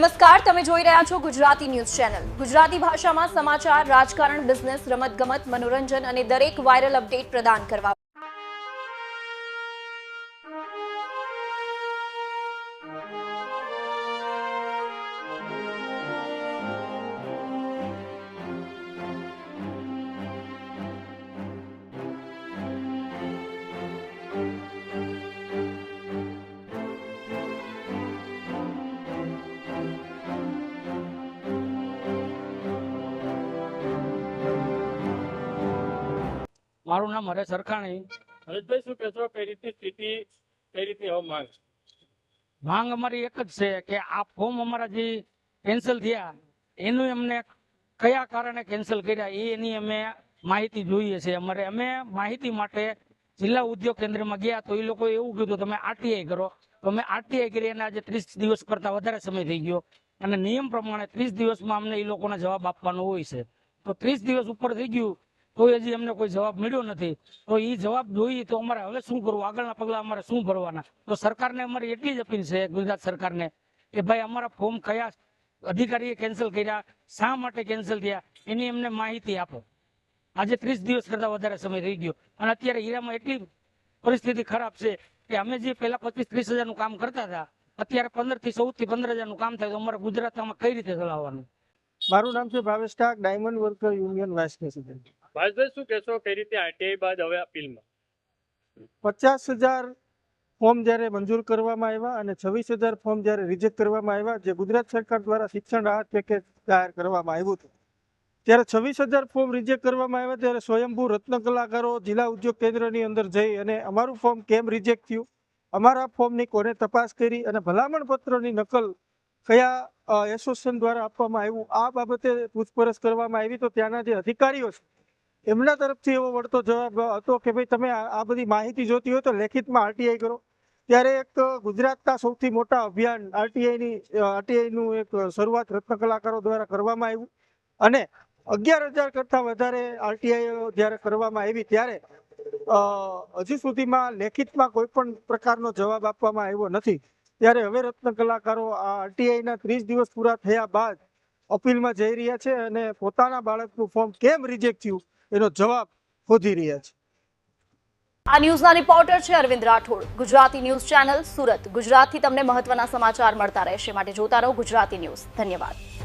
નમસ્કાર, તમે જોઈ રહ્યા છો ગુજરાતી ન્યૂઝ ચેનલ. ગુજરાતી ભાષામાં સમાચાર, રાજકારણ, બિઝનેસ, રમતગમત, મનોરંજન અને દરેક વાયરલ અપડેટ પ્રદાન કરવા મારું નામ હરેશ સરખાણી હરેશભાઈ શું કહેશો? કઈ રીતની સ્થિતિ કઈ રીતની હવે માંગ માંગ અમારી એક જ છે કે આ ફોર્મ અમારા જે કેન્સલ થયા એનું એમને કયા કારણે કેન્સલ કર્યા એની અમે માહિતી જોઈએ છે. અમારે અમે માહિતી માટે જિલ્લા ઉદ્યોગ કેન્દ્રમાં ગયા તો એ લોકો એવું કીધું તમે આરટીઆઈ કરો. તો અમે આરટીઆઈ કરી અને આજે ત્રીસ દિવસ કરતા વધારે સમય થઈ ગયો. અને નિયમ પ્રમાણે ત્રીસ દિવસમાં અમને એ લોકોને જવાબ આપવાનો હોય છે. તો ત્રીસ દિવસ ઉપર થઈ ગયું. તો હજી અમને કોઈ જવાબ મળ્યો નથી. તો એ જવાબ જોઈએ તો અમારે હવે શું કરવું? આગળના પગલા અમારે શું ભરવાના? તો સરકારને અમારી એટલી જ અપીલ છે, ગુજરાત સરકારને, કે ભાઈ અમારા ફોર્મ કયા અધિકારીએ કેન્સલ કર્યા, શા માટે કેન્સલ થયા, એની અમને માહિતી આપો. આજે ત્રીસ દિવસ કરતા વધારે સમય રહી ગયો. અને અત્યારે હીરામાં એટલી પરિસ્થિતિ ખરાબ છે કે અમે જે પેલા પચીસ ત્રીસ હજારનું કામ કરતા હતા, અત્યારે પંદરથી ચૌદથી પંદર હજારનું કામ થાય તો અમારે ગુજરાતમાં કઈ રીતે ચલાવવાનું? મારું નામ છે Bhavesh Tak diamond worker union vice president. ભાજભાઈ શું કહેશો? કઈ રીતે આરટીઆઈ બાદ હવે અપીલમાં પચાસ હજાર ફોર્મ જ્યારે મંજૂર કરવામાં આવ્યા અને છવ્વીસ હજાર ફોર્મ જ્યારે રિજેક્ટ કરવામાં આવ્યા, જે ગુજરાત સરકાર દ્વારા શિક્ષણ રાહત પેકેજ જાહેર કરવામાં આવ્યું હતું. ત્યારે છવ્વીસ હજાર ફોર્મ રિજેક્ટ કરવામાં આવ્યા ત્યારે સ્વયંભૂ રત્ન કલાકારો, જિલ્લા ઉદ્યોગ કેન્દ્રની અંદર જઈ અને અમારું ફોર્મ કેમ રિજેક્ટ થયું? અમારા ફોર્મની કોને તપાસ કરી અને ભલામણ પત્રની નકલ કયા એસોસિએશન દ્વારા આપવામાં આવ્યું? આ બાબતે પૂછપરછ કરવામાં આવી તો ત્યાંના જે અધિકારીઓ છે એમના તરફથી એવો વળતો જવાબ હતો કે ભાઈ, તમે આ બધી માહિતી જોતી હોય તો લેખિતમાં આરટીઆઈ કરો. ત્યારે એક ગુજરાતના સૌથી મોટા અભિયાન આરટીઆઈની આરટીઆઈનું એક શરૂઆત રત્ન કલાકારો દ્વારા કરવામાં આવ્યું. અને અગિયાર હજાર કરતાં વધારે આરટીઆઈ જ્યારે કરવામાં આવી, ત્યારે હજી સુધીમાં લેખિતમાં કોઈ પણ પ્રકારનો જવાબ આપવામાં આવ્યો નથી. ત્યારે હવે રત્ન કલાકારો આ આરટીઆઈના ત્રીસ દિવસ પૂરા થયા બાદ અપીલમાં જઈ રહ્યા છે અને પોતાના બાળકનું ફોર્મ કેમ રિજેક્ટ થયું? એનો જવાબ શોધી રહ્યા છે. આ ન્યૂઝના રિપોર્ટર છે Arvind Rathod. Gujarati news channel Surat. ગુજરાતથી તમને મહત્વના સમાચાર મળતા રહેશે. માટે જોતા રહો ગુજરાતી ન્યૂઝ. ધન્યવાદ.